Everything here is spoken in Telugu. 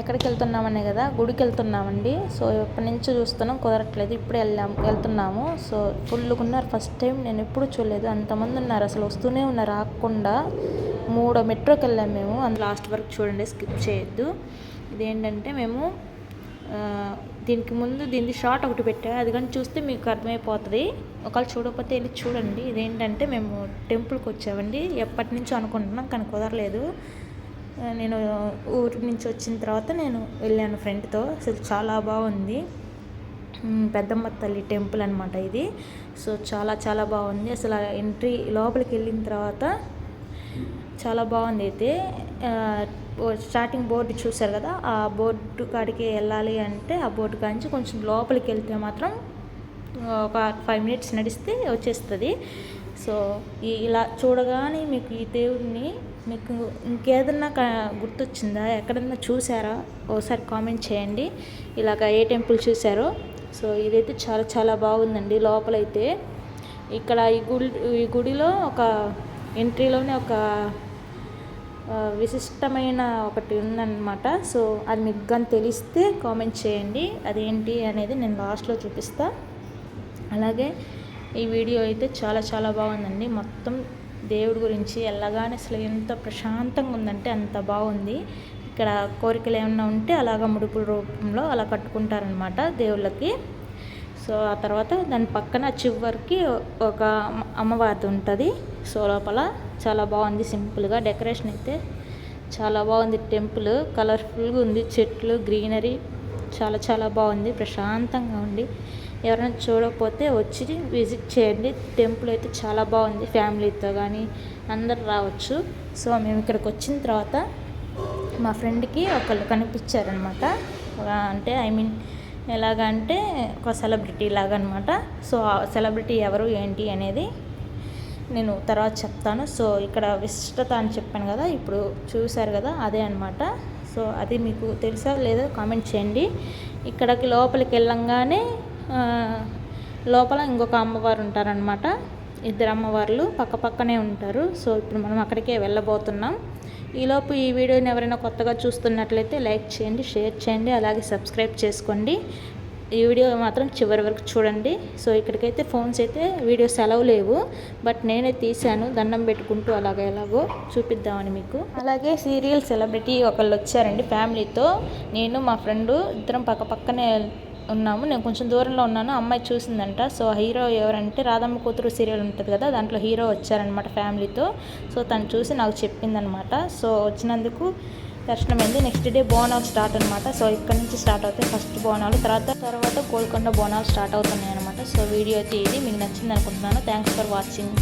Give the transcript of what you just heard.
ఎక్కడికి వెళ్తున్నామనే కదా గుడికి వెళ్తున్నామండి సో ఎప్పటి నుంచో చూస్తున్నాం కుదరట్లేదు. ఇప్పుడే వెళ్ళాము వెళ్తున్నాము. సో ఫుల్గా ఉన్నారు ఫస్ట్ టైం నేను ఎప్పుడు చూడలేదు. అంతమంది ఉన్నారు అసలు వస్తూనే ఉన్నారు. రాకుండా మూడో మెట్రోకి వెళ్ళాము మేము. అందు లాస్ట్ వరకు చూడండి స్కిప్ చేయొద్దు. ఇదేంటంటే మేము దీనికి ముందు దీనికి షార్ట్ ఒకటి పెట్టా. అది కానీ చూస్తే మీకు అర్థమైపోతుంది. ఒకవేళ చూడకపోతే వెళ్ళి చూడండి. ఇదేంటంటే మేము టెంపుల్కి వచ్చామండి ఎప్పటి నుంచో అనుకుంటున్నాం కానీ కుదరలేదు. నేను ఊరి నుంచి వచ్చిన తర్వాత నేను వెళ్ళాను ఫ్రెండ్తో. అసలు చాలా బాగుంది. పెద్దమ్మ తల్లి టెంపుల్ అనమాట ఇది. సో చాలా చాలా బాగుంది. అసలు ఎంట్రీ లోపలికి వెళ్ళిన తర్వాత చాలా బాగుంది అయితే. స్టార్టింగ్ బోర్డు చూసారు కదా ఆ బోర్డు కాడికి వెళ్ళాలి అంటే ఆ బోర్డు కాంచి కొంచెం లోపలికి వెళ్తే మాత్రం ఒక ఫైవ్ మినిట్స్ నడిస్తే వచ్చేస్తుంది. సో ఈ- ఇలా చూడగానే మీకు ఈ దేవుడిని మీకు ఇంకేదన్నా క- గుర్తొచ్చిందా? ఎక్కడన్నా చూసారా? ఒకసారి కామెంట్ చేయండి. ఇలాగ ఏ టెంపుల్ చూసారో? సో ఇదైతే చాలా చాలా బాగుందండి లోపలైతే. ఇక్కడ ఈ గుడి ఈ గుడిలో ఒక ఎంట్రీలోనే ఒక విశిష్టమైన ఒకటి ఉందన్నమాట. సో అది మీకు కానీ తెలిస్తే కామెంట్ చేయండి. అదేంటి అనేది నేను లాస్ట్లో చూపిస్తా. అలాగే ఈ వీడియో అయితే చాలా చాలా బాగుందండి. మొత్తం దేవుడి గురించి వెళ్ళగానే అసలు ఎంత ప్రశాంతంగా ఉందంటే అంత బాగుంది. ఇక్కడ కోరికలు ఏమైనా ఉంటే అలాగ ముడుపుల రూపంలో అలా కట్టుకుంటారనమాట దేవుళ్ళకి. సో ఆ తర్వాత దాని పక్కన చివరికి ఒక అమ్మవారిది ఉంటుంది. సో లోపల చాలా బాగుంది సింపుల్గా. డెకరేషన్ అయితే చాలా బాగుంది. టెంపుల్ కలర్ఫుల్గా ఉంది. చెట్లు గ్రీనరీ చాలా చాలా బాగుంది. ప్రశాంతంగా ఉంది. ఎవరైనా చూడకపోతే వచ్చి విజిట్ చేయండి. టెంపుల్ అయితే చాలా బాగుంది. ఫ్యామిలీతో కానీ అందరు రావచ్చు. సో మేము ఇక్కడికి వచ్చిన తర్వాత మా ఫ్రెండ్కి ఒకళ్ళు కనిపించారనమాట. అంటే ఐ మీన్ ఎలాగంటే ఒక సెలబ్రిటీ లాగా అనమాట సో ఆ సెలబ్రిటీ ఎవరు ఏంటి అనేది నేను తర్వాత చెప్తాను. సో ఇక్కడ విశిష్టత అని చెప్పాను కదా ఇప్పుడు చూశారు కదా అదే అనమాట సో అది మీకు తెలుసా లేదో కామెంట్ చేయండి. ఇక్కడికి లోపలికి వెళ్ళంగానే లోపల ఇంకొక అమ్మవారు ఉంటారనమాట ఇద్దరు అమ్మవార్లు పక్క పక్కనే ఉంటారు. సో ఇప్పుడు మనం అక్కడికే వెళ్ళబోతున్నాం. ఈలోపు ఈ వీడియోని ఎవరైనా కొత్తగా చూస్తున్నట్లయితే లైక్ చేయండి షేర్ చేయండి అలాగే సబ్స్క్రైబ్ చేసుకోండి. ఈ వీడియో మాత్రం చివరి వరకు చూడండి. సో ఇక్కడికైతే ఫోన్స్ అయితే వీడియోస్ సెలవు లేవు. బట్ నేనే తీశాను దండం పెట్టుకుంటూ అలాగ ఎలాగో చూపిద్దామని మీకు. అలాగే సీరియల్ సెలబ్రిటీ ఒకళ్ళు వచ్చారండి ఫ్యామిలీతో. నేను మా ఫ్రెండ్ ఇద్దరం పక్క పక్కనే ఉన్నాము. నేను కొంచెం దూరంలో ఉన్నాను. అమ్మాయి చూసిందంట. సో హీరో ఎవరంటే రాధమ్మ కూతురు సీరియల్ ఉంటుంది కదా దాంట్లో హీరో వచ్చారనమాట ఫ్యామిలీతో. సో తను చూసి నాకు చెప్పిందనమాట సో వచ్చినందుకు దర్శనమైంది నెక్స్ట్ డే బోనాలు స్టార్ట్ అనమాట సో ఇక్కడ నుంచి స్టార్ట్ అవుతాయి ఫస్ట్ బోనాలు. తర్వాత తర్వాత గోల్కొండ బోనాలు స్టార్ట్ అవుతున్నాయి అనమాట సో వీడియో అయితే ఇది. మీకు నచ్చింది అనుకుంటున్నాను. Thanks for watching